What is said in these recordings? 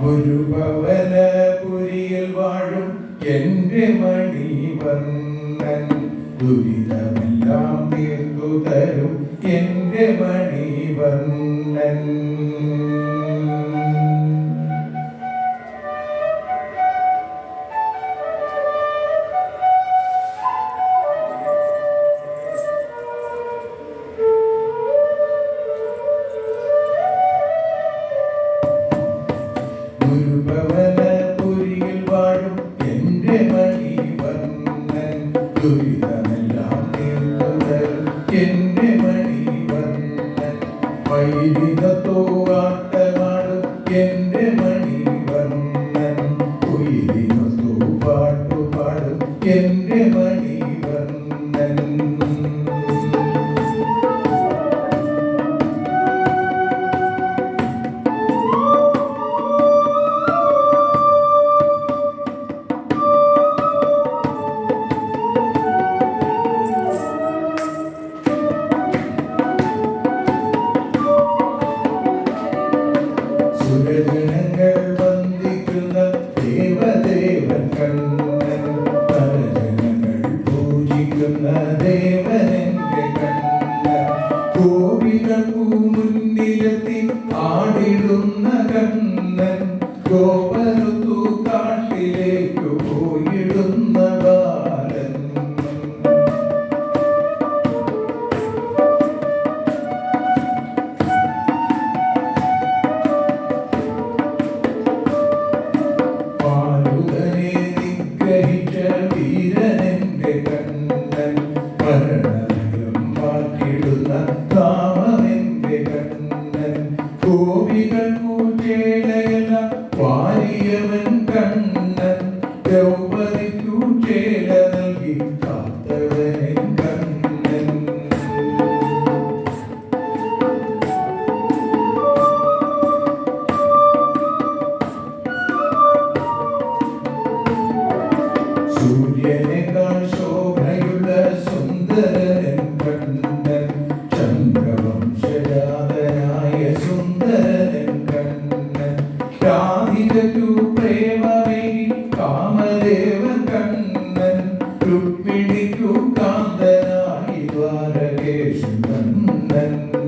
ഒരു ഗുരുഭവനപുരിയിൽ വാഴും എന്റെ മണിവർണൻ. ദുരിതമെല്ലാം തീർത്തു തരും എന്റെ മണിവർണൻ. Amen.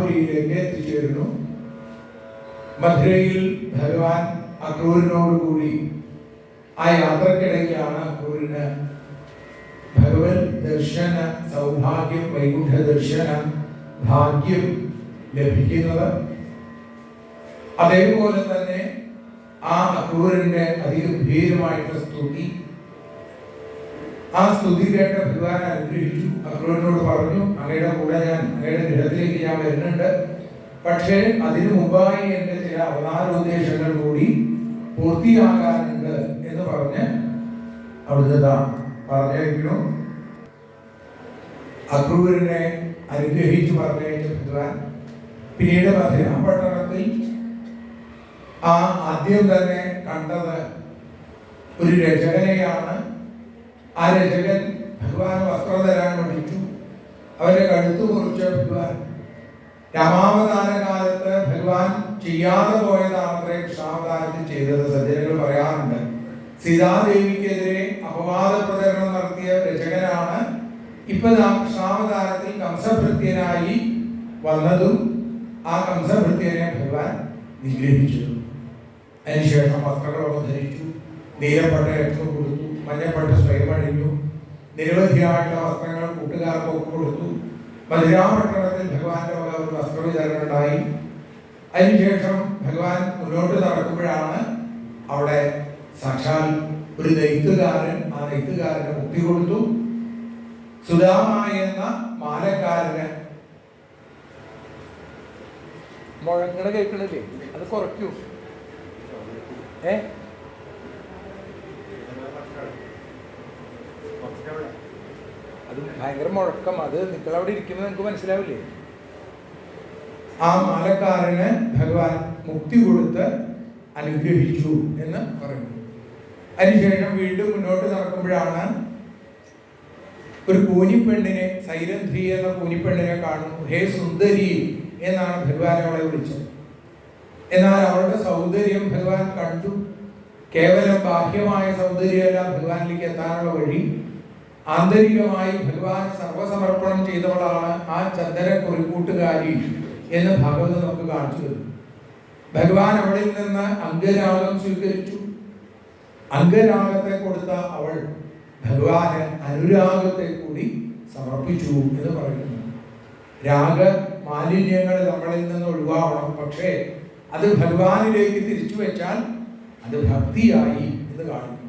മധുരാപുരിയിലേക്ക് എത്തിച്ചേരുന്നു. മധുരയിൽ ഭഗവാൻ അക്രൂരിനോടുകൂടി ആ യാത്രക്കിടയ്ക്കാണ് അക്രൂരിന് ഭഗവത് ദർശന സൗഭാഗ്യം വൈകുണ്ഠ ദർശന ഭാഗ്യം ലഭിക്കുന്നത്. അതേപോലെ തന്നെ ആ അക്രൂരന്റെ അതിഗംഭീരമായിട്ടുള്ള സ്തുതി ആ സ്തുതി കേട്ട ഭഗവാൻ അനുഗ്രഹിച്ചു അക്രൂരനോട് പറഞ്ഞു അങ്ങയുടെ കൂടെ ഞാൻ അങ്ങയുടെ ഗൃഹത്തിലേക്ക് ഞാൻ വരുന്നുണ്ട്. പക്ഷേ അതിനു മുമ്പായി എന്റെ ചില അവതാരോദ്ദേശങ്ങൾ കൂടി പൂർത്തിയാകാനുണ്ട് എന്ന് പറഞ്ഞ് അവിടുന്ന് താൻ പറഞ്ഞേക്കണു അക്രൂരനെ അനുഗ്രഹിച്ചു പറഞ്ഞയച്ച ഭഗവാൻ പിന്നീട് മധുരാപട്ടണത്തിൽ ആ ആദ്യം തന്നെ കണ്ടത് ഒരു രചകനെയാണ്. ആ രചകൻ ഭഗവാൻ വസ്ത്രം തരാൻ പഠിച്ചു. അവരെ കഴുത്തു കുറിച്ച ഭഗവാൻ. രാമാവതാര കാലത്ത് ഭഗവാൻ ചെയ്യാതെ പോയതാണത്രേ കൃഷ്ണാവതാരത്തിൽ ചെയ്തത്. സജ്ജനകൾ പറയാറുണ്ട്. സീതാദേവിക്കെതിരെ അപവാദ പ്രചരണം നടത്തിയ രചകനാണ് ഇപ്പൊ നാം കൃഷ്ണാവതാരത്തിൽ കംസഭൃത്യനായി വന്നതും ആ കംസഭൃത്യനെ ഭഗവാൻ നിഗ്രഹിച്ചതും. അതിനുശേഷം വസ്ത്രങ്ങളൊക്കെ ധരിച്ചു. നീലപ്പെട്ട രക്തം മഞ്ഞപ്പട്ട സ്വയം അണിഞ്ഞു നിരവധിയായിട്ടുള്ള വസ്ത്രങ്ങൾ കൂട്ടുകാർക്കൊക്കെ കൊടുത്തു. മധുരാപട്ടണത്തിൽ ഭഗവാന്റെ വക ഒരു വസ്ത്രവിതരണം ഉണ്ടായി. അതിനുശേഷം ഭഗവാൻ മുന്നോട്ട് നടക്കുമ്പോഴാണ് അവിടെ സാക്ഷാൽ ഒരു നെയ്ത്തുകാരൻ ആ നെയ്ത്തുകാരന് മുക്തി കൊടുത്തു. സുധാമായെന്ന എന്ന മാലക്കാരന് മുഴങ്ങണ കേൾക്കണില്ലേ? അത് കുറയ്ക്കൂ. ഏ? അത് ഭയങ്കര മുഴക്കം. അത് നിങ്ങൾ അവിടെ ഇരിക്കുന്നത് നിങ്ങൾക്ക് മനസ്സിലാവില്ലേ? ആ മാലക്കാരന് ഭഗവാൻ മുക്തി കൊടുത്ത് അനുഗ്രഹിച്ചു എന്ന് പറയുന്നു. അതിനുശേഷം വീണ്ടും മുന്നോട്ട് നടക്കുമ്പോഴാണ് ഒരു കൂനിപ്പെണ്ണിനെ സൈരന്ധ്രി എന്ന കൂനിപ്പെണ്ണിനെ കാണുന്നു. ഹേ സുന്ദരി എന്നാണ് ഭഗവാൻ അവളെ വിളിച്ചത്. എന്നാൽ അവളുടെ സൗന്ദര്യം ഭഗവാൻ കണ്ടു. കേവലം ബാഹ്യമായ സൗന്ദര്യമല്ല ഭഗവാനിലേക്ക് എത്താനുള്ള വഴി. ആന്തരികമായി ഭഗവാൻ സർവസമർപ്പണം ചെയ്തവളാണ് ആ ചന്ദന കുറിക്കൂട്ടുകാരി എന്ന് ഭഗവത് നമുക്ക് കാണിച്ചു തരുന്നു. ഭഗവാൻ അവളിൽ നിന്ന് അംഗരാഗം സ്വീകരിച്ചു. അംഗരാഗത്തെ കൊടുത്ത അവൾ ഭഗവാന് അനുരാഗത്തെ കൂടി സമർപ്പിച്ചു എന്ന് പറയുന്നു. രാഗ മാലിന്യങ്ങൾ നമ്മളിൽ നിന്ന് ഒഴിവാകണം പക്ഷേ അത് ഭഗവാനിലേക്ക് തിരിച്ചു വെച്ചാൽ അത് ഭക്തിയായി എന്ന് കാണിക്കുന്നു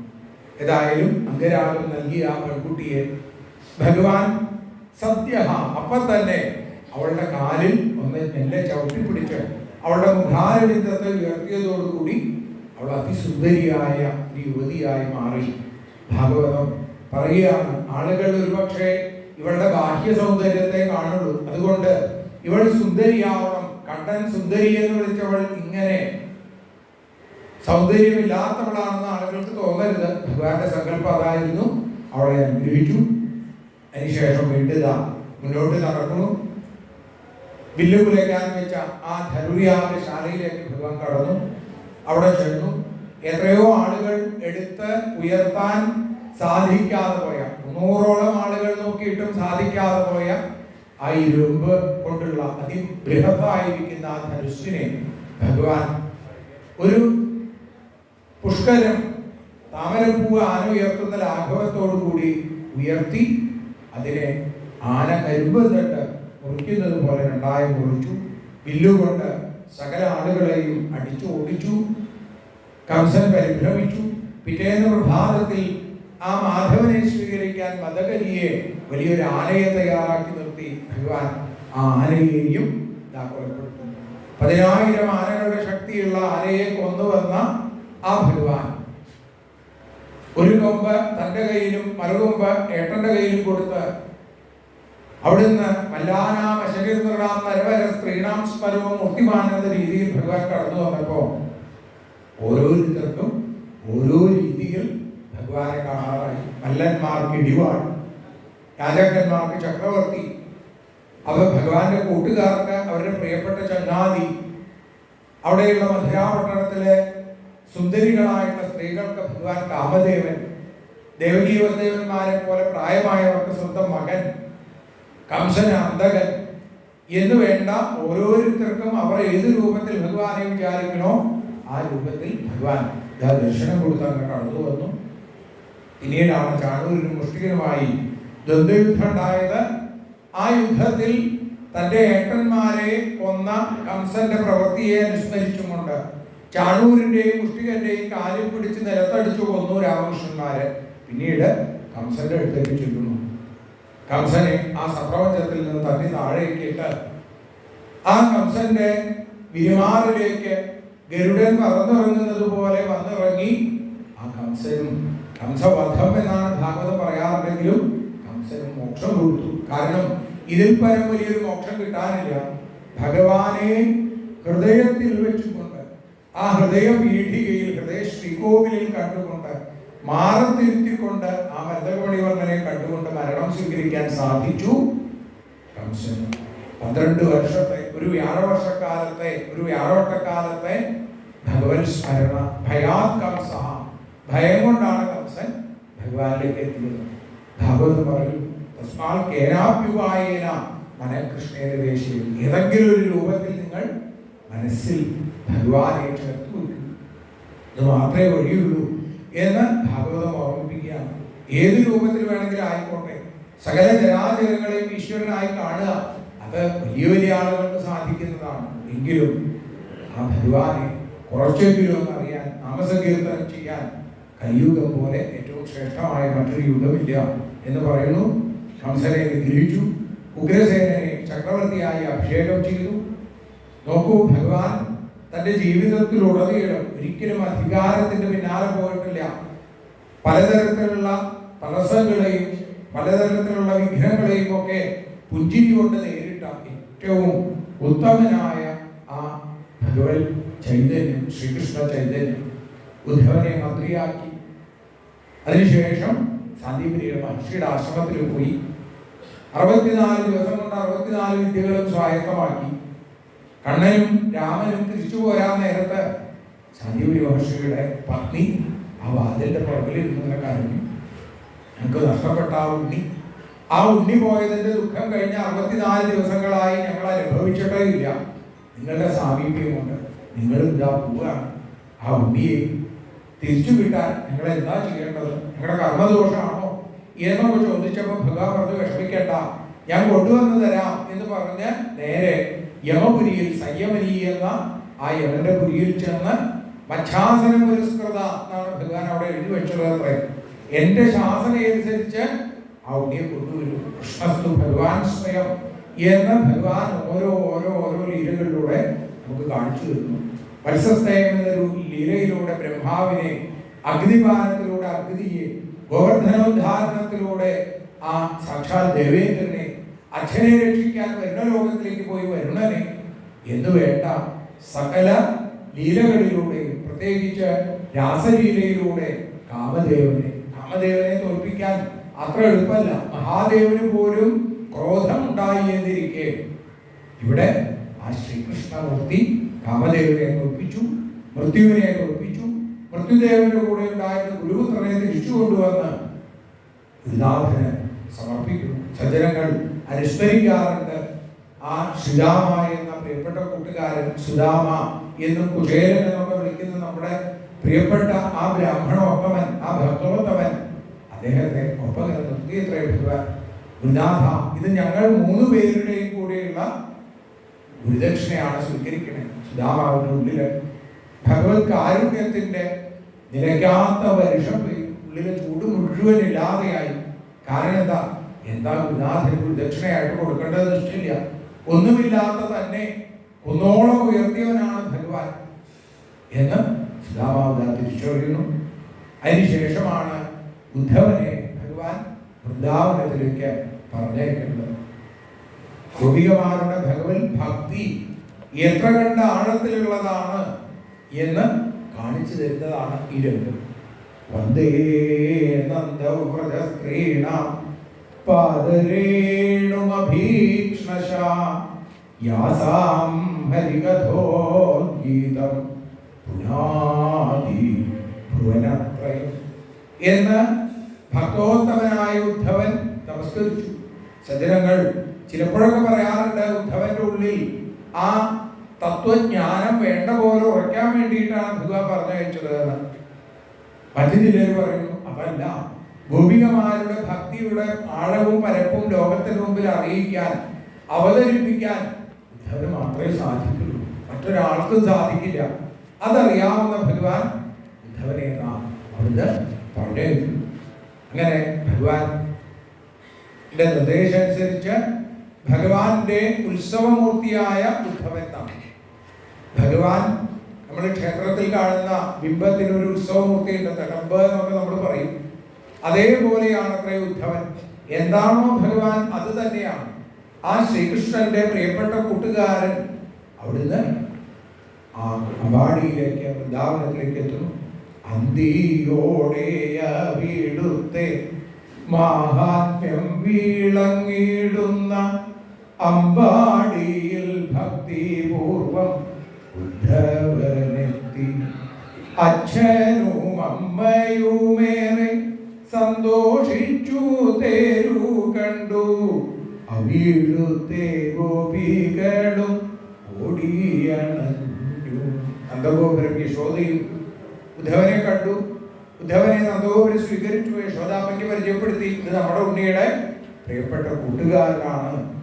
ഏതായാലും അംഗരാഗം നൽകിയ ആ പെൺകുട്ടിയെ ഭഗവാൻ സത്യ അപ്പൊ തന്നെ അവളുടെ കാലിൽ ഒന്ന് മെല്ലെ ചവിട്ടി പിടിച്ച് അവളുടെ മുഖാരവിന്ദത്തെ ഉയർത്തിയതോടുകൂടി അവൾ അതിസുന്ദരിയായ ഒരു യുവതിയായി മാറി. ഭാഗവതം പറയുകയാണ് ആളുകൾ ഒരുപക്ഷെ ഇവളുടെ ബാഹ്യ സൗന്ദര്യത്തെ കാണുള്ളൂ. അതുകൊണ്ട് ഇവൾ സുന്ദരിയാവണം കണ്ടൻ സുന്ദരി എന്ന് വിളിച്ചവൾ ഇങ്ങനെ സൗന്ദര്യമില്ലാത്തവളാണെന്ന് ആളുകൾക്ക് തോന്നരുത്. ഭഗവാന്റെ സങ്കല്പം അതായിരുന്നു. അവളെ അനുഗ്രഹിച്ചു അതിനുശേഷം വീണ്ടും മുന്നോട്ട് നടക്കുന്നു. വില്ല് കുലയ്ക്കാൻ വെച്ച ആ ധനുര്യാഗ ശാലയിലേക്ക് ഭഗവാൻ കടന്നു. അവിടെ ചെന്നു. എത്രയോ ആളുകൾ എടുത്ത് ഉയർത്താൻ സാധിക്കാതെ പോയ നൂറോളം ആളുകൾ നോക്കിയിട്ടും സാധിക്കാതെ പോയ ആ ഇരുമ്പ് കൊണ്ടുള്ള അതിബൃഹത്തായിരിക്കുന്ന ആ ധനുസ്സിനെ ഭഗവാൻ ഒരു പുഷ്കരം താമരപ്പൂവ് ആന ഉയർത്തുന്ന ലാഘവത്തോടു കൂടി ഉയർത്തി അതിനെ ആന കരിമ്പ് തട്ട് മുറിക്കുന്നത് പോലെ രണ്ടായി മുറിച്ചു. വില്ലുകൊണ്ട് സകല ആളുകളെയും അടിച്ചു ഓടിച്ചു. കംസൻ പരിഭ്രമിച്ചു. പിറ്റേന്ന് പ്രഭാതത്തിൽ ആ മാധവനെ സ്വീകരിക്കാൻ മതകരിയെ വലിയൊരു ആനയെ തയ്യാറാക്കി നിർത്തി. ഭഗവാൻ ആ ആനയെയും കൊലപ്പെടുത്തുന്നു. പതിനായിരം ആനകളുടെ ശക്തിയുള്ള ആനയെ കൊന്നുവന്ന ആ ഭഗവാൻ. ഒരു കൊമ്പ് തന്റെ കയ്യിലും മറുകൊമ്പ് ഏട്ടന്റെ കയ്യിലും കൊടുത്ത് അവിടുന്ന് മല്ലാനാം അശകീർണറാം നരവര സ്ത്രീണാം സ്മരവും മുക്തിമാൻ എന്ന രീതിയിൽ ഭഗവാൻ കടന്നു വന്നപ്പോ ഓരോരുത്തർക്കും ഓരോ രീതിയിൽ ഭഗവാനെ കാണാറായി. മല്ലന്മാർക്ക് ഇടിവാൾ രാജാക്കന്മാർക്ക് ചക്രവർത്തി. അവർ ഭഗവാന്റെ കൂട്ടുകാർക്ക് അവരുടെ പ്രിയപ്പെട്ട ചങ്ങാതി. അവിടെയുള്ള മധുരാപട്ടണത്തിലെ സുന്ദരികളായിട്ടുള്ള സ്ത്രീകൾക്ക് ഭഗവാൻ കാമദേവൻ ദേവകീവദേവന്മാരെ പോലെ പ്രായമായവർക്ക് സ്വന്തം മകൻ കംസൻ അന്തകൻ എന്ന് വേണ്ട ഓരോരുത്തർക്കും അവർ ഏത് രൂപത്തിൽ ഭഗവാനെ വിചാരിക്കണോ ആ രൂപത്തിൽ ഭഗവാൻ ദർശനം കൊടുത്താൽ കടന്നു വന്നു. പിന്നീടാണ് ചാണൂരിനും മുഷ്ടികനുമായി ദ്വന്ദ്വയുദ്ധം ഉണ്ടായത് ആ യുദ്ധത്തിൽ തന്റെ ഏട്ടന്മാരെ കൊന്ന കംസന്റെ പ്രവൃത്തിയെ അനുസ്മരിച്ചുകൊണ്ട് ചാണൂരിന്റെയും മുഷ്ടികന്റെയും കാലിൽ പിടിച്ച് നിലത്തടിച്ചു കൊന്നു രാമകൃഷ്ണന്മാരെ. പിന്നീട് കംസന്റെ അടുത്തേക്ക് ചെല്ലുന്നു കംസനെ ആ സപ്രപഞ്ചത്തിൽ നിന്ന് തന്നെ താഴേക്കിട്ട് ആ കംസന്റെ വിരുമാറിലേക്ക് ഗരുഡൻ പറന്നിറങ്ങുന്നത് പോലെ വന്നിറങ്ങി ആ കംസനും കംസവധം എന്നാണ് ഭാഗവതം പറയാറുണ്ടെങ്കിലും കംസനും മോക്ഷം കൊടുത്തു. കാരണം ഇതിൽ പരം വലിയൊരു മോക്ഷം കിട്ടാനില്ല. ഭഗവാനെ ഹൃദയത്തിൽ വെച്ചുകൊണ്ട് ആ ഹൃദയം പീഠികയിൽ ഹൃദയ ശ്രീകോവിലിൽ കണ്ടുകൊണ്ട് മാറത്തിരുത്തിക്കൊണ്ട് ആ മരതകമണിവർണനെ കണ്ടുകൊണ്ട് മരണം സ്വീകരിക്കാൻ സാധിച്ചു. പന്ത്രണ്ട് വർഷത്തെ ഒരു വ്യാഴവർഷക്കാലത്തെ ഒരു വ്യാഴോട്ടക്കാലത്തെ ഭഗവത് സ്മരണ ഭയാത് കംസ ഭയം കൊണ്ടാണ് കംസൻ ഭഗവാനിലേക്ക് എത്തിയത്. ഭാഗവതം പറയും തസ്മാൽ ദേശീയം ഏതെങ്കിലും ഒരു രൂപത്തിൽ നിങ്ങൾ മനസ്സിൽ ഭഗവാനെ ചേർത്ത് വെക്കും ഇത് മാത്രമേ വഴിയുള്ളൂ എന്ന് ഭാഗവതം ഓർമ്മിപ്പിക്കുകയാണ് ഏത് രൂപത്തിൽ വേണമെങ്കിലും ആയിക്കോട്ടെ സകല ജനാചരങ്ങളെയും ഈശ്വരനായി കാണുക. അത് വലിയ വലിയ ആളുകൾക്ക് സാധിക്കുന്നതാണ്. എങ്കിലും ആ ഭഗവാനെ കുറച്ചെങ്കിലും അറിയാൻ നാമസങ്കീർത്തനം ചെയ്യാൻ കലിയുഗം പോലെ ഏറ്റവും ശ്രേഷ്ഠമായ മറ്റൊരു യുഗമില്ല എന്ന് പറയുന്നു. കംസനെ നിഗ്രഹിച്ചു ഉഗ്രസേനനെ ചക്രവർത്തിയായി അഭിഷേകം ചെയ്തു. നോക്കൂ ഭഗവാൻ തന്റെ ജീവിതത്തിലുടനീളം ഒരിക്കലും അധികാരത്തിന്റെ പിന്നാലെ പോയിട്ടില്ല. പലതരത്തിലുള്ള തടസ്സങ്ങളെയും പലതരത്തിലുള്ള വിഘ്നങ്ങളെയും ഒക്കെ പുഞ്ചിരി കൊണ്ട് നേരിട്ട ഏറ്റവും ഉത്തമനായ ആ ഭഗവത് ചൈതന്യം ശ്രീകൃഷ്ണ ചൈതന്യം. ഉദ്ധവനെ മന്ത്രിയാക്കി. അതിനുശേഷം സന്ദീപിനിയുടെ മഹർഷിയുടെ ആശ്രമത്തിൽ പോയി. അറുപത്തിനാല് ദിവസം കൊണ്ട് അറുപത്തിനാല് വിദ്യകളും സ്വായത്തമാക്കി. കണ്ണനും രാമനും തിരിച്ചു പോരാൻ നേരത്ത് സന്ദീപനി മഹർഷിയുടെ പത്നി ആ വാതിലിന്റെ പുറകിൽ ഇരുന്നിങ്ങനെ കരഞ്ഞു ഞങ്ങൾക്ക് നഷ്ടപ്പെട്ട ആ ഉണ്ണി. ആ ഉണ്ണി പോയതിന്റെ ദുഃഖം കഴിഞ്ഞ അറുപത്തിനാല് ദിവസങ്ങളായി ഞങ്ങൾ അനുഭവിച്ചിട്ടേ ഇല്ല. നിങ്ങളുടെ സാമീപ്യം കൊണ്ട് നിങ്ങൾ ഇതാ പോവുകയാണ്. ആ ഉണ്ണിയെ തിരിച്ചു കിട്ടാൻ ഞങ്ങൾ എന്താ ചെയ്യേണ്ടത്? ഞങ്ങളുടെ കർമ്മദോഷമാണോ? എന്നൊക്കെ ചോദിച്ചപ്പോൾ ഭഗവാൻ പറഞ്ഞു വിഷമിക്കേണ്ട. ഞാൻ കൊണ്ടുവന്ന് തരാം എന്ന് പറഞ്ഞ് നേരെ യമപുരിയിൽ സയ്യമരി എന്ന ആ യമന്റെ പുരിയിൽ ചെന്ന് മച്ഛാസന പുരസ്കൃത എന്നാണ് ഭഗവാൻ അവിടെ എഴുതി വെച്ചത് അത്രേ. എന്റെ ശാസനയനുസരിച്ച് ഉണ്ണിയെ കൊണ്ടുവരും. കൃഷ്ണസ്തു ഭഗവാൻ സ്വയം എന്ന് ഭഗവാൻ ഓരോ ഓരോ ഓരോ ലീലകളിലൂടെ നമുക്ക് കാണിച്ചു തരുന്നു. വത്സസ്തയം എന്നൊരു ലീലയിലൂടെ ബ്രഹ്മാവിനെ അഗ്നിപാനത്തിലൂടെ അഗ്നിയെ ഗോവർദ്ധനോദ്ധാരണത്തിലൂടെ ആ സാക്ഷാൽ ദേവേന്ദ്രനെ അച്ഛനെ രക്ഷിക്കാൻ വരുണ ലോകത്തിലേക്ക് പോയി വരുണനെ എന്ന് വേണ്ട സകല ലീലകളിലൂടെയും പ്രത്യേകിച്ച് രാസലീലയിലൂടെ കാമദേവനെ കാമദേവനെ തോൽപ്പിക്കാൻ അത്ര എളുപ്പമല്ല. മഹാദേവന് പോലും ക്രോധം ഉണ്ടായി എന്നിരിക്കെ. ഇവിടെ ആ ശ്രീകൃഷ്ണമൂർത്തി കാമദേവനെ തോൽപ്പിച്ചു മൃത്യുവിനെ തോൽപ്പിച്ചു മൃത്യുദേവന്റെ കൂടെ ഉണ്ടായിരുന്ന ഗുരുപുത്രനെ തിരിച്ചു കൊണ്ടുവന്ന് ഗുരുനാഥന് സമർപ്പിക്കുന്നു. സജ്ജനങ്ങൾ അനുസ്മരിക്കാറുണ്ട്. ആ സുദാമ എന്ന പ്രിയപ്പെട്ട കൂട്ടുകാരൻ സുദാമ എന്ന് കുചേരൻ എന്നൊക്കെ വിളിക്കുന്ന നമ്മുടെ പ്രിയപ്പെട്ട ആ ബ്രാഹ്മണോത്തമൻ ആ ഭക്തോത്തമൻ അദ്ദേഹത്തെ ഒപ്പം ഗുരുനാഥ ഇത് ഞങ്ങൾ മൂന്ന് പേരുടെയും കൂടെയുള്ള ഗുരുദക്ഷിണയാണ് സ്വീകരിക്കുന്നത് സുധാമാവിന്റെ ഉള്ളിൽ ഭഗവത് കാരുണ്യത്തിന്റെ നിലയ്ക്കാത്ത വർഷം ഉള്ളിലെ ചൂട് മുഴുവൻ ഇല്ലാതെയായി കാരണം എന്താ? എന്താ ഗുരുനാഥന് ഗുരുദക്ഷിണയായിട്ട് കൊടുക്കേണ്ടത് ദൃഷ്ടിയില്ല. ഒന്നുമില്ലാത്ത തന്നെ ഒന്നോളം ഉയർത്തിയവനാണ് ഭഗവാൻ എന്ന് സുധാമാവത തിരിച്ചറിയുന്നു. അതിനുശേഷമാണ് ഉദ്ധവനെ ഭഗവാൻ വൃന്ദാവനത്തിലേക്ക് പറഞ്ഞേക്കുന്നത് ഗോപികമാരുടെ ഭഗവത് ഭക്തി എത്ര കണ്ട ആഴത്തിലുള്ളതാണ് എന്ന് കാണിച്ചു തരുന്നതാണ് ഈ രംഗം വന്ദേ നന്ദവ്രതസ്ത്രീണാം പാദരേണുമഭീക്ഷ്ണശ. യാസാം ഹരികഥോദ്ഗീതം. പുനാതി ഭുവനത്രയം. എന്ന് ഭക്തോത്തമനായ ഉദ്ധവൻ നമസ്കരിച്ചു. സജ്ജനങ്ങൾ ചിലപ്പോഴൊക്കെ പറയാറുണ്ട് ഉദ്ധവന്റെ ഉള്ളിൽ ആ തത്വജ്ഞാനം വേണ്ട പോലെ ഉറയ്ക്കാൻ വേണ്ടിയിട്ടാണ് ഭഗവാൻ പറഞ്ഞയച്ചത് എന്ന്. മറ്റു ചിലർ പറയുന്നു അതല്ല ഗോപികമാരുടെ ഭക്തിയുടെ ആഴവും പരപ്പും ലോകത്തിന് മുമ്പിൽ അറിയിക്കാൻ അവതരിപ്പിക്കാൻ ഉദ്ധവന് മാത്രമേ സാധിക്കുള്ളൂ. മറ്റൊരാൾക്കും സാധിക്കില്ല. അതറിയാവുന്ന ഭഗവാൻ ഉദ്ധവനെ നാം അവിടുന്ന് പറഞ്ഞേക്കും അങ്ങനെ ഭഗവാൻ നിർദ്ദേശം അനുസരിച്ച് ഭഗവാന്റെ ഉത്സവമൂർത്തിയായ ഉദ്ധവൻ നാം ഭഗവാൻ നമ്മൾ ക്ഷേത്രത്തിൽ കാണുന്ന ബിംബത്തിന് ഒരു ഉത്സവമൂർത്തി ഉണ്ട് തടമ്പ് എന്നൊക്കെ നമ്മൾ പറയും. അതേപോലെയാണ് അത്ര ഉദ്ധവൻ. എന്താണോ ഭഗവാൻ അത് തന്നെയാണ്. ആ ശ്രീകൃഷ്ണന്റെ പ്രിയപ്പെട്ട കൂട്ടുകാരൻ അവിടുന്ന് ആ അമ്പാടിയിലേക്ക് വൃന്ദാവനത്തിലേക്ക് എത്തുന്നു. അന്തിയോടെ വീടുത്തെ മാഹാത്മ്യം വീളങ്ങിടുന്ന അമ്പാടിയിൽ ഭക്തിപൂർവം ഉദ്ധവനെത്തി. അച്ഛനും അമ്മയുമേറെ സന്തോഷിച്ചു തേരു കണ്ടു. അവിടുത്തെ ഗോപികളും ഓടിയണഞ്ഞു. നന്ദഗോപുരം യശോദയും ഉദ്ധവനെ കണ്ടു. ഉദ്ധവനെ നന്ദഗോപുരം സ്വീകരിച്ചു. യശോദാമ്മയ്ക്ക് പരിചയപ്പെടുത്തി. ഇത് നമ്മുടെ ഉണ്ണിയുടെ പ്രിയപ്പെട്ട കൂട്ടുകാരനാണ്.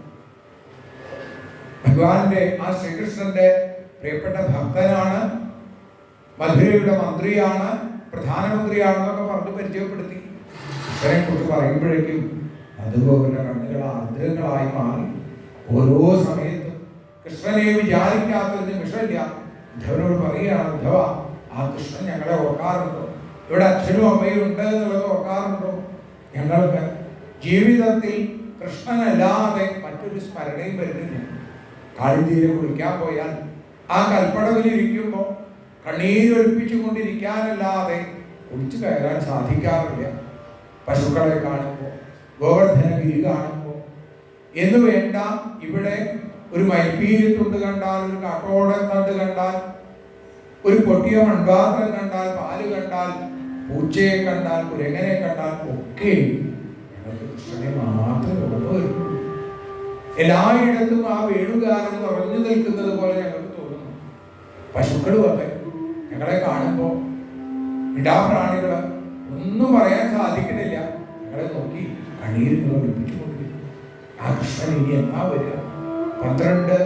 ഭഗവാന്റെ ആ ശ്രീകൃഷ്ണന്റെ പ്രിയപ്പെട്ട ഭക്തനാണ് മധുരയുടെ മന്ത്രിയാണ് പ്രധാനമന്ത്രിയാണെന്നൊക്കെ പറഞ്ഞ് പരിചയപ്പെടുത്തി. ഇവരെ കുറിച്ച് പറയുമ്പോഴേക്കും അതുപോലെ കണ്ണുകൾ ആർദ്രങ്ങളായി മാറി. ഓരോ സമയത്തും കൃഷ്ണനെ വിചാരിക്കാത്തൊരു നിമിഷമില്ല ഉദ്ധവനോട് പറയുകയാണ് ഉദ്ധവ ആ കൃഷ്ണൻ ഞങ്ങളെ ഓർക്കാറുണ്ടോ? ഇവിടെ അച്ഛനും അമ്മയും ഉണ്ട് എന്നുള്ളത് ഓർക്കാറുണ്ടോ? ഞങ്ങൾക്ക് ജീവിതത്തിൽ കൃഷ്ണനല്ലാതെ മറ്റൊരു സ്മരണയും വരുന്നില്ല. കാളിന്തീരെ കുളിക്കാൻ പോയാൽ ആ കൽപ്പടവിലിരിക്കുമ്പോൾ കണ്ണീരൊഴിപ്പിച്ചുകൊണ്ടിരിക്കാനല്ലാതെ കുടിച്ചു കയറാൻ സാധിക്കാറില്ല. പശുക്കളെ കാണുമ്പോൾ ഗോവർദ്ധനഗിരി കാണുമ്പോൾ എന്ന് വേണ്ട ഇവിടെ ഒരു മൈപ്പീരിത്തുണ്ട് കണ്ടാൽ ഒരു കാട്ടോടൻ തണ്ട് കണ്ടാൽ ഒരു പൊട്ടിയ മൺപാത്രം കണ്ടാൽ പാൽ കണ്ടാൽ പൂച്ചയെ കണ്ടാൽ കുരങ്ങനെ കണ്ടാൽ ഒക്കെ കൃഷ്ണനെ മാത്രമേ ഉള്ളൂ. എല്ലായിടത്തും ആ വേണുകാലം നിറഞ്ഞു നിൽക്കുന്നത് പോലെ പശുക്കളും അതെ ഞങ്ങളെ കാണുമ്പോൾ ഇടാപ്രാണികൾ ഒന്നും പറയാൻ സാധിക്കുന്നില്ല. ഞങ്ങളെ നോക്കി ഒളിപ്പിച്ചുകൊണ്ടിരിക്കും ആ കൃഷ്ണൻ ഇനി എന്നാ വരിക? പന്ത്രണ്ട്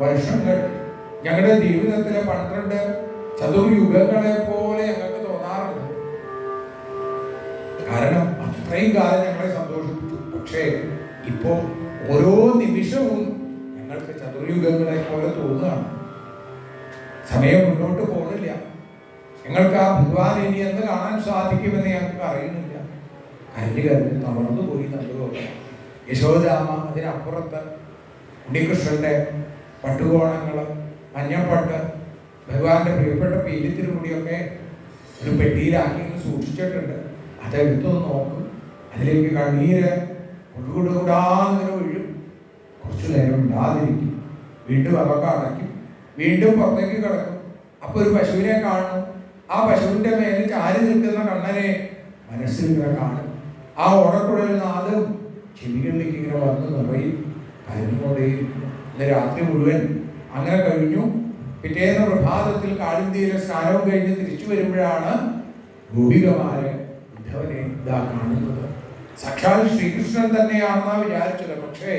വർഷങ്ങൾ ഞങ്ങളുടെ ജീവിതത്തിലെ പന്ത്രണ്ട് ചതുർയുഗങ്ങളെ പോലെ ഞങ്ങൾക്ക് തോന്നാറുണ്ട്. കാരണം അത്രയും കാലം ഞങ്ങളെ സന്തോഷിപ്പിച്ചു. പക്ഷേ ഇപ്പോ ഓരോ നിമിഷവും ഞങ്ങൾക്ക് ചതുർയുഗങ്ങളെ പോലെ തോന്നുകയാണ്. സമയം മുന്നോട്ട് പോകുന്നില്ല ഞങ്ങൾക്ക് ആ ഭഗവാൻ ഇനി എന്ന് കാണാൻ സാധിക്കുമെന്ന് ഞങ്ങൾക്ക് അറിയുന്നില്ല. കരഞ്ഞു കരഞ്ഞ് തളർന്നു പോയി നല്ലതുപോലെ യശോദാമ അതിനപ്പുറത്ത് ഉണ്ണികൃഷ്ണന്റെ പട്ടുകോണങ്ങൾ മഞ്ഞപ്പട്ട് ഭഗവാന്റെ പ്രിയപ്പെട്ട പീലിത്തിരുമുടിയൊക്കെ ഒരു പെട്ടിയിലാക്കി സൂക്ഷിച്ചിട്ടുണ്ട്. അതെടുത്തു നോക്കും. അതിലേക്ക് കണ്ണീര് കൊടുകൂടാന്നിങ്ങനെ ഒഴും കുറച്ചു നേരം ഉണ്ടാതിരിക്കും വീണ്ടും അടയ്ക്കും വീണ്ടും പുറത്തേക്ക് കിടക്കും. അപ്പൊ ഒരു പശുവിനെ കാണും. ആ പശുവിന്റെ മേലിൽ ചാരി നിൽക്കുന്ന കണ്ണനെ മനസ്സിൽ ഇങ്ങനെ കാണും. ആ ഓടക്കുഴൽ നാദം ചെവികളിലേക്ക് ഇങ്ങനെ വന്ന് നിറയും കരഞ്ഞുകൊണ്ടേയിരിക്കുന്നു. ഇന്ന് രാത്രി മുഴുവൻ അങ്ങനെ കഴിഞ്ഞു. പിറ്റേന്ന് പ്രഭാതത്തിൽ കാളിന്തിയിലെ സ്നാനവും കഴിഞ്ഞ് തിരിച്ചു വരുമ്പോഴാണ് ഗോപികമാരെ ഉദ്ധവനെ ഇതാ കാണുന്നത്. സാക്ഷാൽ ശ്രീകൃഷ്ണൻ തന്നെയാണെന്നാ വിചാരിച്ചത്. പക്ഷേ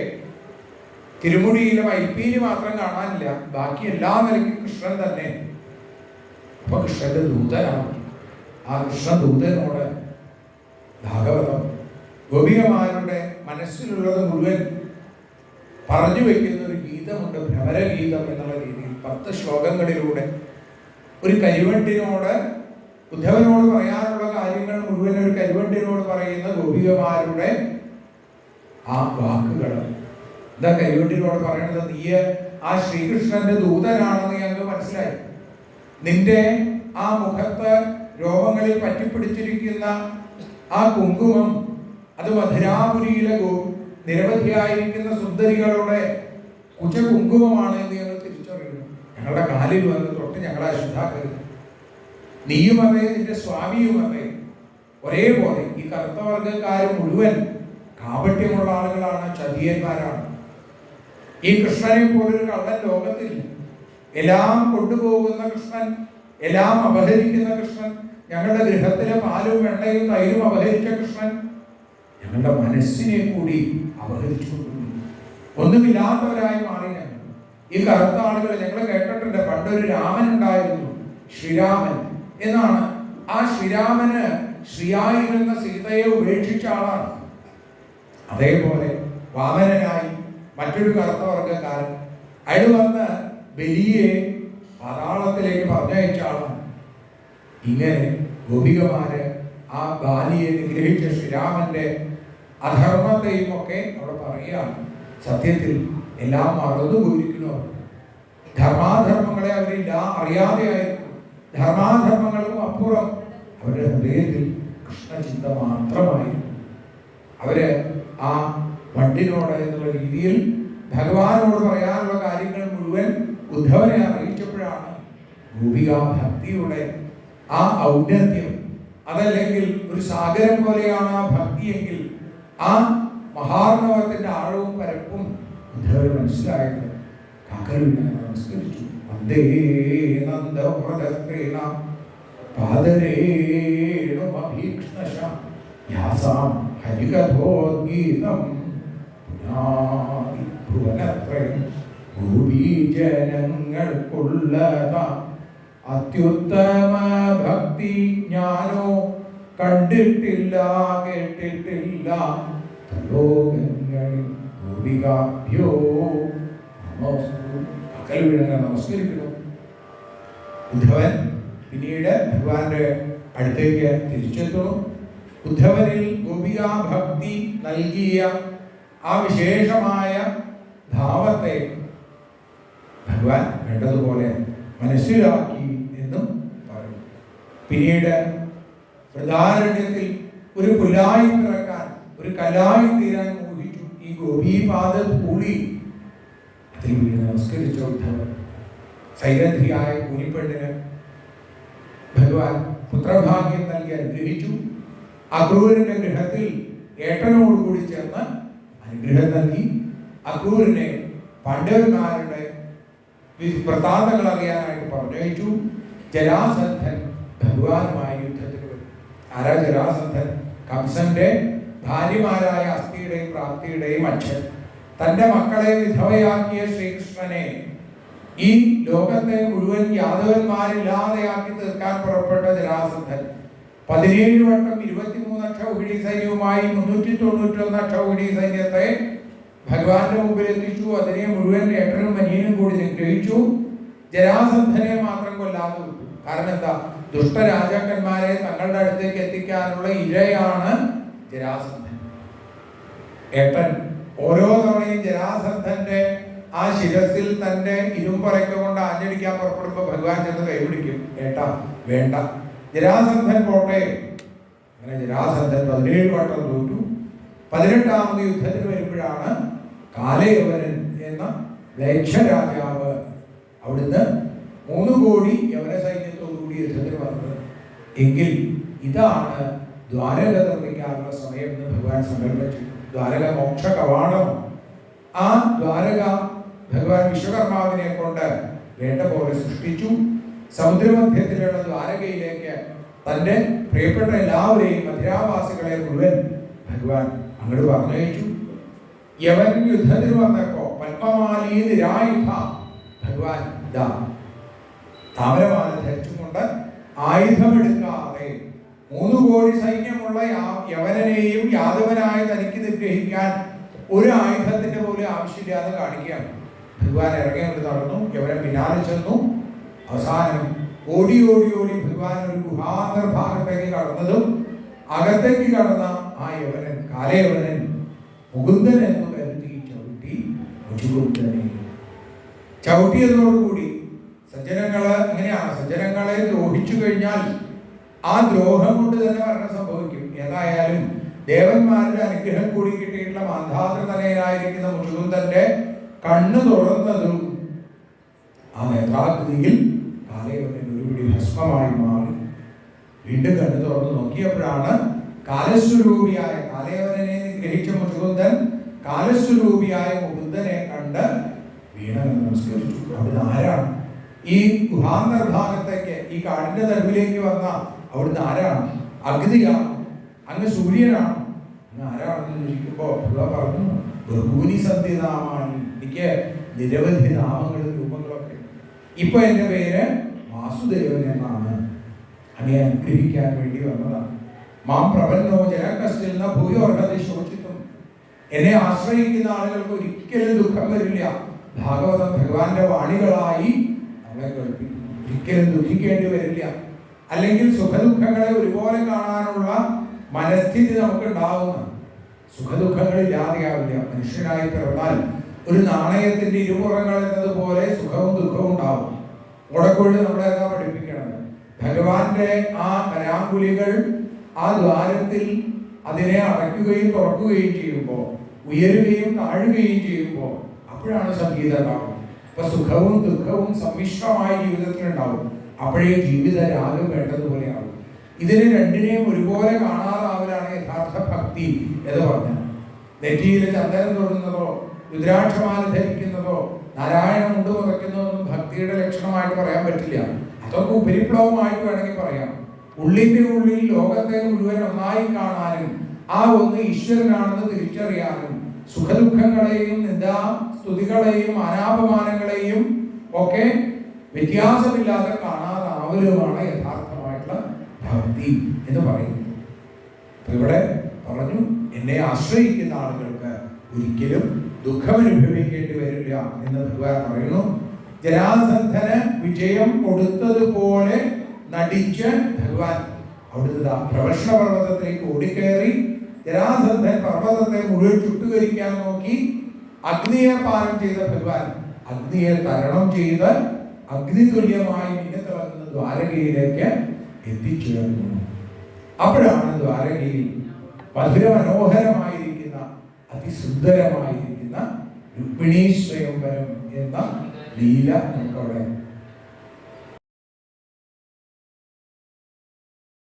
തിരുമുടിയിലെ വൈപ്പീലി മാത്രം കാണാനില്ല. ബാക്കി എല്ലാ നിലയ്ക്കും കൃഷ്ണൻ തന്നെ. അപ്പൊ കൃഷ്ണന്റെ ദൂതനാണ്. ആ കൃഷ്ണ ദൂതനോട് ഭാഗവതം ഗോപികമാരുടെ മനസ്സിലുള്ളത് മുഴുവൻ പറഞ്ഞു വെക്കുന്ന ഒരു ഗീതമുണ്ട് ഭ്രമരഗീതം എന്നുള്ള രീതിയിൽ പത്ത് ശ്ലോകങ്ങളിലൂടെ. ഒരു കരിവണ്ടിനോട് ഉദ്ധവനോട് പറയാനുള്ള കാര്യങ്ങൾ മുഴുവൻ ഒരു കരിവണ്ടിനോട് പറയുന്ന ഗോപികമാരുടെ ആ വാക്കുകൾ എന്താ കരിവണ്ടിനോട് പറയണത് നീ ആ ശ്രീകൃഷ്ണന്റെ ദൂതനാണെന്ന് ഞങ്ങൾക്ക് മനസ്സിലായി. നിന്റെ ആ മുഖത്ത് രോമങ്ങളിൽ പറ്റിപ്പിടിച്ചിരിക്കുന്ന ആ കുങ്കുമം അത് മധുരാപുരിയിലെ നിരവധിയായിരിക്കുന്ന സുന്ദരികളുടെ കുച കുങ്കുമമാണ് എന്ന് ഞങ്ങൾ തിരിച്ചറിയുന്നു. ഞങ്ങളുടെ കാലിൽ വന്ന് തൊട്ട് ഞങ്ങളെ അശുദ്ധാക്കരുത്. നീയും അതെ നിന്റെ സ്വാമിയും അതെ. ഒരേപോലെ ഈ കറുത്തവർഗക്കാർ മുഴുവൻ കാപട്യമുള്ള ആളുകളാണ് ചതിയന്മാരാണ്. ഈ കൃഷ്ണനെ പോലൊരു കള്ളൻ ലോകത്തില്ല എല്ലാം കൊണ്ടുപോകുന്ന കൃഷ്ണൻ എല്ലാം അപഹരിക്കുന്ന കൃഷ്ണൻ ഞങ്ങളുടെ ഗൃഹത്തിലെ പാലും വെണ്ണയും തൈരും അപഹരിച്ച കൃഷ്ണൻ ഞങ്ങളുടെ മനസ്സിനെ കൂടി അപഹരിച്ചു കൊണ്ടുപോയി ഒന്നുമില്ലാത്തവരായി മാറി ഞങ്ങൾ. ഈ കറുത്ത ആളുകൾ ഞങ്ങൾ കേട്ടിട്ടുണ്ട്. പണ്ടൊരു രാമൻ ഉണ്ടായിരുന്നു ശ്രീരാമൻ എന്നാണ്. ആ ശ്രീരാമന് ശ്രീയായിരുന്ന സീതയെ ഉപേക്ഷിച്ച ആളാണ്. അതേപോലെ വാമനനായി മറ്റൊരു കറുത്ത വർഗക്കാരൻ അയാൾ വന്ന് ബലിയെ പാതാളത്തിലേക്ക് പറഞ്ഞയച്ച ഇങ്ങനെ ഗോപികമാര് ആ ബാലിയെ നിഗ്രഹിച്ച ശ്രീരാമന്റെ അധർമ്മത്തെയും ഒക്കെ അവിടെ പറയുകയാണ്. സത്യത്തിൽ എല്ലാം മറന്നുപോയിരിക്കുന്നു. ധർമാധർമ്മങ്ങളെ അവരില്ല അറിയാതെയായിരുന്നു ധർമാധർമ്മങ്ങൾക്കും അപ്പുറം അവരുടെ ഹൃദയത്തിൽ കൃഷ്ണചിന്ത മാത്രമായിരുന്നു അവർ ആ വണ്ടിനോട് എന്നുള്ള രീതിയിൽ ഭഗവാനോട് പറയാനുള്ള കാര്യങ്ങൾ മുഴുവൻ ഉദ്ധവനെ അറിയിച്ചപ്പോഴാണ് ഗോപികാ ഭക്തിയുടെ ആ ഔന്നത്യം. അതല്ലെങ്കിൽ ഒരു സാഗരം പോലെയാണ് ആ ഭക്തിയെങ്കിൽ ആ മഹാർണവത്തിന്റെ ആഴവും പരപ്പും ഉദ്ധവന് മനസ്സിലായത്. കാക്കൽ വീണ നമസ്കരിച്ചു വന്ദേ ഹരികഥോദ്ഗീതം പുനാതി ഭുവനത്രയം ഭൂവീജനങ്ങൾക്കുള്ളത അത്യുത്തമ ഭക്തി ഞാനോ കണ്ടിട്ടില്ല കേട്ടിട്ടില്ല. ലോകങ്ങളിൽ ഗോപികാഭ്യോ നമസ്തു അക്കൽ വീഴങ്ങ ഉദ്ധവൻ പിന്നീട് ഭഗവാന്റെ അടുത്തേക്ക് തിരിച്ചെത്തുന്നു. ഉദ്ധവനിൽ ഗോപികാ ഭക്തി നൽകിയ ആ വിശേഷമായ ഭാവത്തെ ഭഗവാൻ വേണ്ടതുപോലെ മനസ്സിലാക്കി എന്നും പറയും പിന്നീട് വൃതാരണ്യത്തിൽ ഒരു പുലായി പിറക്കാൻ ഒരു കലായി തീരാൻ മോഹിച്ചു ഈ ഗോപീപാദ പൂളി അതിൽ വീണ് നമസ്കരിച്ചോട്ടവർ സൈരഥിയായ കൂനിപ്പെണ്ണിന് ഭഗവാൻ പുത്രഭാഗ്യം നൽകി അനുഗ്രഹിച്ചു. അക്രൂരന്റെ ഗൃഹത്തിൽ ഏട്ടനോടുകൂടി ചേർന്ന് അനുഗ്രഹം നൽകി. അക്രൂരനെ പണ്ഡവന്മാരുടെ വൃത്താന്തങ്ങൾ അറിയാനായിട്ട് പറഞ്ഞയച്ചു. ജരാസന്ധൻ ഭഗവാനുമായി യുദ്ധത്തിന് വരും. ആരാ ജരാസന്ധൻ? കംസന്റെ ഭാര്യമാരായ അസ്ഥിയുടെയും പ്രാപ്തിയുടെയും അച്ഛൻ. തന്റെ മക്കളെ വിധവയാക്കിയ ശ്രീകൃഷ്ണനെ ഈ ലോകത്തെ മുഴുവൻ യാദവന്മാരില്ലാതെയാക്കി തീർക്കാൻ പുറപ്പെട്ട ജരാസന്ധൻ പതിനേഴ് വട്ടം ഇരുപത്തിമൂന്ന് അക്ഷൗഹിണി സൈന്യവുമായി മുന്നൂറ്റി തൊണ്ണൂറ്റൊന്ന് അക്ഷൗഹിണി സൈന്യത്തെ ഭഗവാന്റെ മുമ്പിൽ എത്തിച്ചു. അതിനെ മുഴുവൻ ഏട്ടനും മനീനും കൂടി നിഗ്രഹിച്ചു. ജരാസന്ധനെ മാത്രം കൊല്ലാതെ കാരണം എന്താ? ദുഷ്ടരാജാക്കന്മാരെ തങ്ങളുടെ അടുത്തേക്ക് എത്തിക്കാനുള്ള ഇരയാണ് ജരാസന്ധൻ. ഏട്ടൻ ഓരോ തവണയും ജരാസന്ധന്റെ ആ ശിരസിൽ തന്റെ ഇരുമ്പറയ്ക്ക കൊണ്ട് ആഞ്ഞടിക്കാൻ പുറപ്പെടുമ്പോ ഭഗവാൻ ചെന്ന് കൈപിടിക്കും. ഏട്ടാ വേണ്ട. ജരാസന്ധൻ പോട്ടെ അങ്ങനെ ജരാസന്ധൻ പതിനേഴ് വട്ടം തോറ്റു. പതിനെട്ടാമത് യുദ്ധത്തിന് വരുമ്പോഴാണ് കാലയവനൻ എന്ന ദക്ഷരാജാവ് രാജാവ് അവിടുന്ന് മൂന്ന് കോടി യവന സൈന്യത്തോടുകൂടി യുദ്ധത്തിന് വന്നത്. എങ്കിൽ ഇതാണ് ദ്വാരക നിർമ്മിക്കാനുള്ള സമയം എന്ന് ഭഗവാൻ സങ്കല്പിച്ചു ദ്വാരക മോക്ഷ കവാടം ആ ദ്വാരക ഭഗവാൻ വിശ്വകർമാവിനെ കൊണ്ട് വേണ്ട പോലെ സൃഷ്ടിച്ചു. സമുദ്രമധ്യത്തിലുള്ള ദ്വാരകയിലേക്ക് തന്റെ പ്രിയപ്പെട്ട എല്ലാവരെയും മധുരാവാസികളെ മുഴുവൻ ഭഗവാൻ അങ്ങോട്ട് പറഞ്ഞയച്ചു. യവൻ യുദ്ധത്തിന് വന്നപ്പോ പത്മ പത്മമാലി നിരായുധ ഭഗവാൻ ഇതാ. താമരമാല ധരിച്ചുകൊണ്ട് ആയുധമെടുക്കാതെ മൂന്ന് കോടി സൈന്യമുള്ള യവനനെയും യാദവനായ തനിക്ക് നിഗ്രഹിക്കാൻ ഒരു ആയുധത്തിന്റെ പോലും ആവശ്യമില്ലാതെ കാണിക്കുകയാണ്. ഭഗവാൻ ഇറങ്ങി കൊണ്ട് നടന്നു. യവനൻ പിന്നാലെ ചെന്നു. അവസാനം ഓടി ഓടി ഓടി ഭഗവാൻ ഒരു ഗുഹാന്തർഭാഗത്തേക്ക് കടന്നതും അകത്തേക്ക് കടന്ന ആ യവനൻ കാലയവനൻ മുകുന്ദൻ എന്ന് കരുതി ചവിട്ടി മുജുകുന്ദനെ ചവിട്ടിയതോടുകൂടി സജ്ജനങ്ങൾ അങ്ങനെയാണ്. സജ്ജനങ്ങളെ ദ്രോഹിച്ചു കഴിഞ്ഞാൽ ആ ദ്രോഹം കൊണ്ട് തന്നെ മരണം സംഭവിക്കും. ഏതായാലും ദേവന്മാരുടെ അനുഗ്രഹം കൂടി കിട്ടിയിട്ടുള്ള മാന്ധാതൃതനയനായിരിക്കുന്ന മുജുകുന്ദന്റെ കണ്ണു തുറന്നതും ആ നേത്രാകൃതിയിൽ കാലയവന്റെ ഒരുപിടി ഭസ്മമായി മാറി. വീണ്ടും കണ്ണു തുറന്ന് നോക്കിയപ്പോഴാണ് കാലസ്വരൂപിയായ കാലയവനെ ഗ്രഹിച്ച മുഴുകുന്ദൻ കാലസ്വരൂപിയായ മുകുന്ദനെ കണ്ട് വീണ നമസ്കരിച്ചു. അവിടുന്ന് ആരാണ്? ഈ ഗുഹാന്തർഭാഗത്തേക്ക് ഈ കാടിന്റെ തലവിലേക്ക് വന്ന അവിടുന്ന് ആരാണ്? അഗ്നിയാണ് അങ്ങ് സൂര്യനാണ്. അങ്ങ് ആരാണെന്ന് ചോദിക്കുമ്പോൾ പറഞ്ഞു ബഹൂനി സന്ധ്യനാമാണ് എനിക്ക് നിരവധി നാമങ്ങളും രൂപങ്ങളൊക്കെ ഇപ്പൊ എന്റെ പേര് വാസുദേവൻ എന്നാണ് അങ്ങനെ അനുഗ്രഹിക്കാൻ വേണ്ടി വന്നതാണ്. മാം പ്രപന്നോ ജനകസ്റ്റിൽ നിന്ന് ഭൂയോർഹത എന്നെ ആശ്രയിക്കുന്ന ആളുകൾക്ക് ഒരിക്കലും ദുഃഖം വരില്ല. ഭാഗവതം ഭഗവാന്റെ വാണികളായി നമ്മളെ കേൾപ്പിക്കുന്നു. ഒരിക്കലും ദുഃഖിക്കേണ്ടി വരില്ല. അല്ലെങ്കിൽ സുഖദുഃഖങ്ങളെ ഒരുപോലെ കാണാനുള്ള മനസ്ഥിതി നമുക്ക് ഉണ്ടാവുന്നു സുഖദുഃഖങ്ങൾ ഇല്ലാതെയാവില്ല. മനുഷ്യനായി പിറന്നാൽ ഒരു നാണയത്തിന്റെ ഇരുപുറങ്ങൾ എന്നതുപോലെ സുഖവും ദുഃഖവും ഉണ്ടാവും. ഓടക്കോഴി നമ്മളെ എന്താ പഠിപ്പിക്കണം. ഭഗവാന്റെ ആ കരാങ്കുലികൾ ആ ദ്വാരത്തിൽ അതിനെ അടയ്ക്കുകയും തുറക്കുകയും ചെയ്യുമ്പോൾ ഉയരുകയും താഴുകയും ചെയ്യുമ്പോൾ അപ്പോഴാണ് സംഗീതം ഉണ്ടാവുന്നത്. അപ്പൊ സുഖവും ദുഃഖവും സമ്മിശ്രമായ ജീവിതത്തിൽ ഉണ്ടാവും. അപ്പോഴേ ജീവിത രാഗം വേണ്ടതുപോലെയാവും. ഇതിനെ രണ്ടിനെയും ഒരുപോലെ കാണാതാവലാണ് യഥാർത്ഥ ഭക്തി എന്ന് പറഞ്ഞത് നെറ്റിയിൽ ചന്ദനം തൊടുന്നതോ രുദ്രാക്ഷമാല ധരിക്കുന്നതോ നാരായണ മുണ്ട് മുതയ്ക്കുന്നതൊന്നും ഭക്തിയുടെ ലക്ഷണമായിട്ട് പറയാൻ പറ്റില്ല. അതൊക്കെ ഉപരിപ്ലവമായിട്ട് വേണമെങ്കിൽ പറയാം. ഉള്ളിന്റെ ഉള്ളിൽ ലോകത്തെ മുഴുവൻ ഒന്നായി കാണാനും ആ ഒന്ന് ഈശ്വരനാണെന്ന് തിരിച്ചറിയാനും സുഖദുഃഖങ്ങളെയും നിന്ദാ സ്തുതികളെയും അനാപമാനങ്ങളെയും ഒക്കെ വ്യത്യാസമില്ലാതെ കാണാതാവലുമാണ് യഥാർത്ഥമായിട്ടുള്ള ഭക്തി എന്ന് പറയുന്നത്. ഇവിടെ പറഞ്ഞു എന്നെ ആശ്രയിക്കുന്ന ആളുകൾക്ക് ഒരിക്കലും ദുഃഖം അനുഭവിക്കേണ്ടി വരില്ല എന്ന് ഭഗവാൻ പറയുന്നു. ജരാസന്ധന് വിജയം കൊടുത്തതുപോലെ നടിച്ച് ഭഗവാൻ അവിടുത്തെ ദാ പ്രവർഷണ പർവതത്തിലേക്ക് ഓടിക്കയറി ജരാസന്ധൻ പർവതത്തെ മുഴുവൻ ചുട്ടുകരിക്കാൻ നോക്കി. അഗ്നിയെ പാനം ചെയ്ത ഭഗവാൻ അഗ്നിയെ തരണം ചെയ്ത് അഗ്നി തുല്യമായി മിന്നത്തിളങ്ങുന്ന ദ്വാരകയിലേക്ക് എത്തിച്ചേർന്നു. അപ്പോഴാണ് ദ്വാരകയിൽ മധുര മനോഹരമായിരിക്കുന്ന അതിസുന്ദരമായിരിക്കുന്ന രുക്മിണീ സ്വയംവരം എന്ന ലീല നമുക്കവിടെ